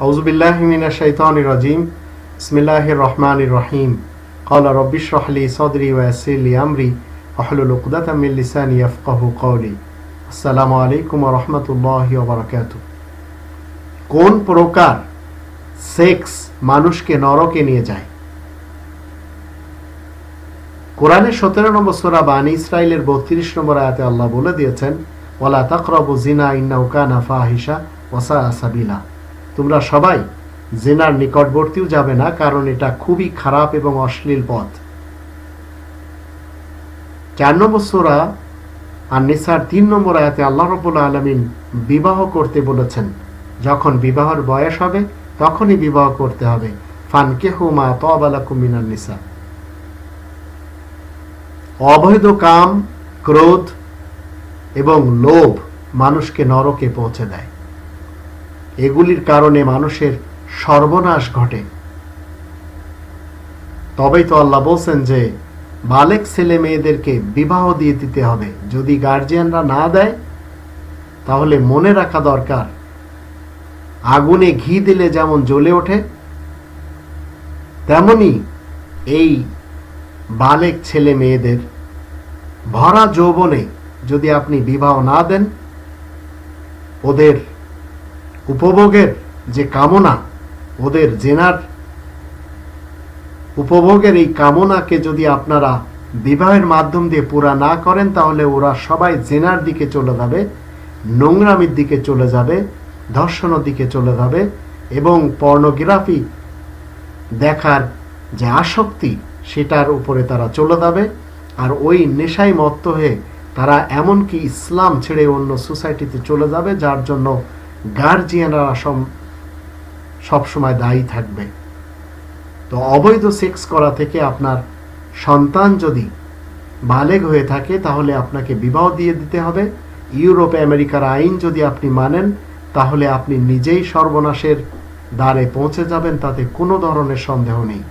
أعوذ بالله من الشيطان الرجيم بسم الله الرحمن الرحيم قال رب اشرح لي صدري ويسر لي أمري واحلل عقدة من لساني يفقه قولي السلام عليكم ورحمة الله وبركاته কোন প্রকার সেক্স মানুষকে নরকে নিয়ে যায় কোরআনের সতেরো নম্বর সোরা বানি ইসরায়েলের বত্রিশ নম্বর আয়াতে আল্লাহ বলে দিয়েছেন ওলা তাকরবু জিনা ইন্নাউ কানা ফাহিসা ওসা আসাবিলা তোমরা সবাই জেনার নিকটবর্তীও যাবে না, কারণ এটা খুবই খারাপ এবং অশ্লীল পথ। চার নম্বর সোরা আর নিসার তিন নম্বর আয়াতে আল্লাহ রবুল আলমিন বিবাহ করতে বলেছেন। যখন বিবাহর বয়স হবে, তখনই বিবাহ করতে হবে। ফানকে হুমা তবালা কুমিনার নিসা। অবৈধ কাম, ক্রোধ এবং লোভ মানুষকে নরকে পৌঁছে দেয়। এগুলির কারণে মানুষের সর্বনাশ ঘটে। তবেই তো আল্লাহ বলছেন যে বালেক ছেলে মেয়েদেরকে বিবাহ দিয়ে দিতে হবে। যদি গার্জিয়ানরা না দেয়, তাহলে মনে রাখা দরকার। আগুনে ঘি দিলে যেমন জ্বলে ওঠে, তেমনি এই বালেক ছেলে মেয়েদের ভরা যৌবনে যদি আপনি বিবাহ না দেন, ওদের উপভোগের যে কামনা, ওদের জেনার, উপভোগের এই কামনাকে যদি আপনারা বিবাহের মাধ্যম দিয়ে পুরা না করেন, তাহলে ওরা সবাই জেনার দিকে চলে যাবে, নোংরামির দিকে চলে যাবে, ধর্ষণের দিকে চলে যাবে এবং পর্নোগ্রাফি দেখার যে আসক্তি, সেটার উপরে তারা চলে যাবে। আর ওই নেশায় মত্ত হয়ে তারা এমনকি ইসলাম ছেড়ে অন্য সোসাইটিতে চলে যাবে, যার জন্য গার্জিয়ানরা সব সবসময় দায়ী থাকবে। তো অবৈধ সেক্স করা থেকে আপনার সন্তান যদি বালেগ হয়ে থাকে, তাহলে আপনাকে বিবাহ দিয়ে দিতে হবে। ইউরোপ আমেরিকার আইন যদি আপনি মানেন, তাহলে আপনি নিজেই সর্বনাশের দ্বারে পৌঁছে যাবেন, তাতে কোনো ধরনের সন্দেহ নেই।